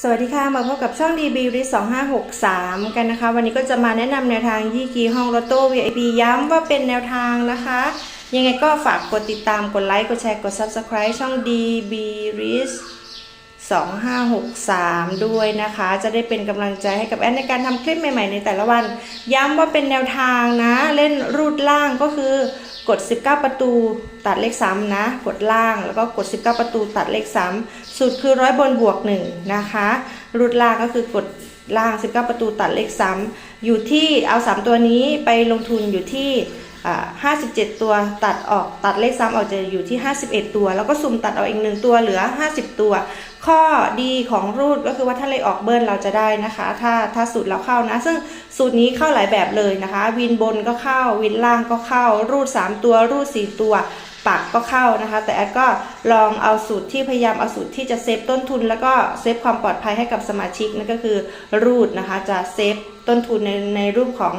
สวัสดีค่ะ มาพบกับช่อง DB r i 2563 กันนะคะ วันนี้ก็จะมาแนะนำแนวทางยี่กีห้องลอตโต้ VIP ย้ำว่าเป็นแนวทางนะคะ ยังไงก็ฝากกดติดตามกดไลค์ กดแชร์ กด Subscribe ช่อง DB r i 2563 ด้วยนะคะ จะได้เป็นกำลังใจให้กับแอดในการทำคลิปใหม่ๆในแต่ละวัน ย้ำว่าเป็นแนวทางนะ เล่นรูดล่างก็คือ กด 19 ประตูตัดเลข3นะ กดล่างแล้วก็กด 19 ประตูตัดเลข3สูตรคือร้อยบนบวก 1 นะคะรูดล่างก็คือกดล่าง 19 ประตูตัดเลข3อยู่ที่เอา 3 ตัวนี้ไปลงทุนอยู่ที่ 57 ตัวตัดออกตัดเลขซ้ำออกจะอยู่ที่ 51 ตัว แล้วก็สุ่มตัดเอาอีกหนึ่งตัวเหลือ 50 ตัว ข้อดีของรูดก็คือว่าถ้าเลขออกเบิ้ลเราจะได้นะคะ ถ้าถ้าสูตรเราเข้านะ ซึ่งสูตรนี้เข้าหลายแบบเลยนะคะ วินบนก็เข้า วินล่างก็เข้า รูด 3 ตัว รูด 4 ตัวปักก็เข้านะคะ แต่แอดก็ลองเอาสูตรที่พยายามเอาสูตรที่จะเซฟต้นทุน แล้วก็เซฟความปลอดภัยให้กับสมาชิกนั่นก็คือรูดนะคะ จะเซฟต้นทุนในในรูปของ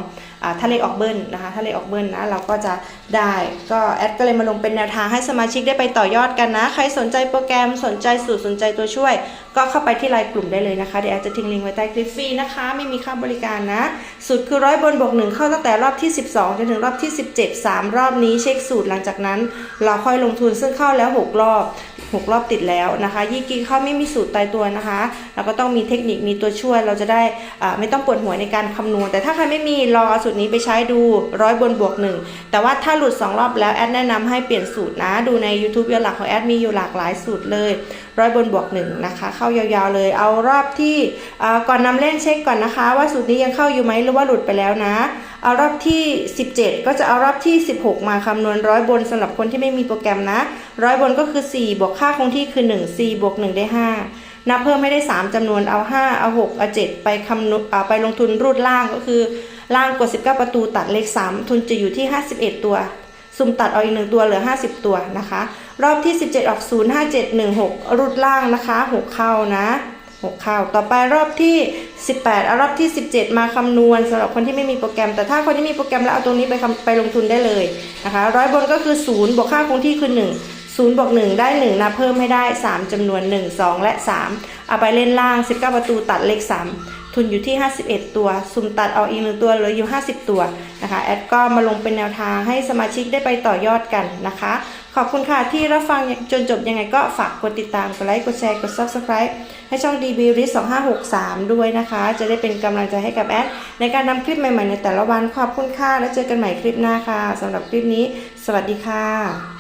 ถ้าเลขออกเบิ้ลนะคะถ้าเลขออกเบิ้ลนะเราก็จะได้ก็แอดก็เลยมาลงเป็นแนวทางให้สมาชิกได้ไปต่อยอดกันนะ ใครสนใจโปรแกรมสนใจสูตรสนใจตัวช่วย ก็เข้าไปที่ไลน์กลุ่มได้เลยนะคะเดี๋ยวแอดจะทิ้งลิงก์ไว้ใต้คลิปฟรีนะคะ ไม่มีค่าบริการนะ สูตรคือร้อยบนบวกหนึ่งเข้าตั้งแต่รอบที่ 12จนถึงรอบที่ 17 3 รอบนี้เช็คสูตรหลังจากนั้น เราค่อยลงทุนซึ่งเข้าแล้ว 6 รอบ 6 รอบติดแล้วนะคะ ยี่กีเข้าไม่มีสูตรตายตัวนะคะเราก็ต้องมีเทคนิคมีตัวช่วยเราจะได้ไม่ต้องปวดหัวในการคำนวณ แต่ถ้าใครไม่มีลองเอาสูตรนี้ไปใช้ดูร้อยบนบวกหนึ่งแต่ว่าถ้าหลุด 2 รอบแล้วแอดแนะนำให้เปลี่ยนสูตรนะ ดูใน YouTube ย้อนหลักของแอดมีอยู่หลากหลายสูตรเลยร้อยบนบวกหนึ่งนะคะเข้ายาวๆเลยเอารอบที่ก่อนนำเล่นเช็คก่อนนะคะ ว่าสูตรนี้ยังเข้าอยู่ไหมหรือว่าหลุดไปแล้วนะ เอารอบที่ 17 ก็จะเอารอบที่ 16 มาคำนวณร้อยบนสำหรับคนที่ไม่มีโปรแกรมนะร้อยบนก็คือ 4 บวกค่าคงที่คือ 1 4 บวก 1 ได้ 5 นับเพิ่มให้ได้ 3จำนวนเอา 5 เอา 6 เอา 7 ไปคำนวณไปลงทุนรูดล่างก็คือ ล่างกด 19 ประตูตัดเลข 3 ทุนจะอยู่ที่ 51 ตัว สุ่มตัดเอาอีกหนึ่งตัวเหลือ 50 ตัวนะคะ รอบที่ 17 ออก 0 5 7 1 6 รูดล่างนะคะ 6 เข้านะ 6 ข้าว ต่อไปรอบที่ 18เอารอบที่ 17 มาคำนวณสำหรับคนที่ไม่มีโปรแกรม แต่ถ้าคนที่มีโปรแกรมแล้วเอาตรงนี้ไปไปลงทุนได้เลยนะคะร้อยบนก็คือ 0 บวกค่าคงที่คือ 1 0บวก1ได้ 1นับเพิ่มให้ได้ 3จำนวน 1 2 และ 3 เอาไปเล่นล่าง 19 ประตูตัดเลข 3 ทุนอยู่ที่ 51 ตัว สุ่มตัดเอาอีกหนึ่งตัวเหลืออยู่ 50 ตัวนะคะ แอดก็มาลงเป็นแนวทางให้สมาชิกได้ไปต่อยอดกันนะคะ ขอบคุณค่ะที่รับฟังจนจบยังไงก็ฝากกดติดตาม กดไลค์ กดแชร์ กด Subscribe ให้ช่อง DB r i s 2563 ด้วยนะคะ จะได้เป็นกำลังใจให้กับแอดในการนำคลิปใหม่ๆในแต่ละวัน ขอบคุณค่ะ แล้วเจอกันใหม่คลิปหน้าค่ะสำหรับคลิปนี้ สวัสดีค่ะ